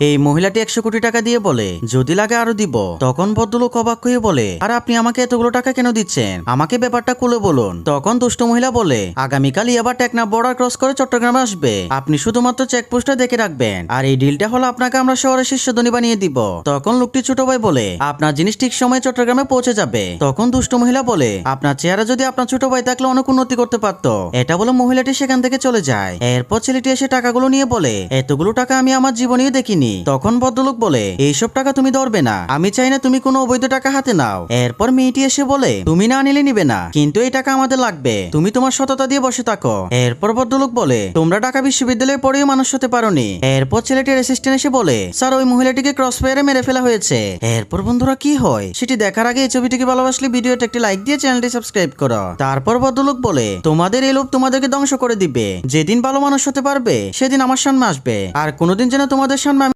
এই মহিলাটি একশো কোটি টাকা দিয়ে বলে, যদি লাগে আরও দিব। তখন ভদ্রলোক অবাক হয়ে বলে, আর আপনি আমাকে এতগুলো টাকা কেন দিচ্ছেন? আমাকে ব্যাপারটা খুলে বলুন। তখন দুষ্ট মহিলা বলে, আগামীকালই আবার টেকনা বর্ডার ক্রস করে চট্টগ্রামে আসবে। আপনি শুধুমাত্র চেকপোস্টটা দেখে রাখবেন। আর এই ডিলটা হলো আপনাকে আমরা শহরের শীর্ষধনী বানিয়ে দিব। তখন লোকটি ছোট ভাই বলে, আপনার জিনিস ঠিক সময়ে চট্টগ্রামে পৌঁছে যাবে। তখন দুষ্ট মহিলা বলে, আপনার চেহারা যদি আপনার ছোট ভাই থাকলে অনেক উন্নতি করতে পারতো। এটা বলে মহিলাটি সেখান থেকে চলে যায়। এরপর ছেলেটি এসে টাকাগুলো নিয়ে বলে, এতগুলো টাকা আমি আমার জীবনেও দেখিনি। তখন ভদ্রলোক বলে, এইসব টাকা তুমি ধরবে না। আমি চাই না তুমি কোনো অবৈধ টাকা হাতে নাও। এরপর মেয়েটি এসে বলে, তুমি না নিলে নিবে না, কিন্তু এই টাকা আমাদের লাগবে। তুমি তোমার সততা দিয়ে বসে থাকো। এরপর ভদ্রলোক বলে, তোমরা ঢাকা বিশ্ববিদ্যালয়ে পড়েও মানুষ হতে পারোনি। এরপর ছেলেটির অ্যাসিস্ট্যান্ট এসে বলে, স্যার, ওই মহিলাটিকে ক্রস ফায়ারে মেরে ফেলা হয়েছে। এরপর বন্ধুরা, কি হয়? সেটি দেখার আগে এই ছবিটিকে ভালোবাসলে ভিডিওটা একটি লাইক দিয়ে চ্যানেলটি সাবস্ক্রাইব করো। তারপর ভদ্রলোক বলে, তোমাদের এই লোভ তোমাদেরকে ধ্বংস করে দিবে। যেদিন ভালো মানুষ হতে পারবে, সেদিন আমার সামনে আসবে। আর কোনোদিন যেন তোমাদের সামনে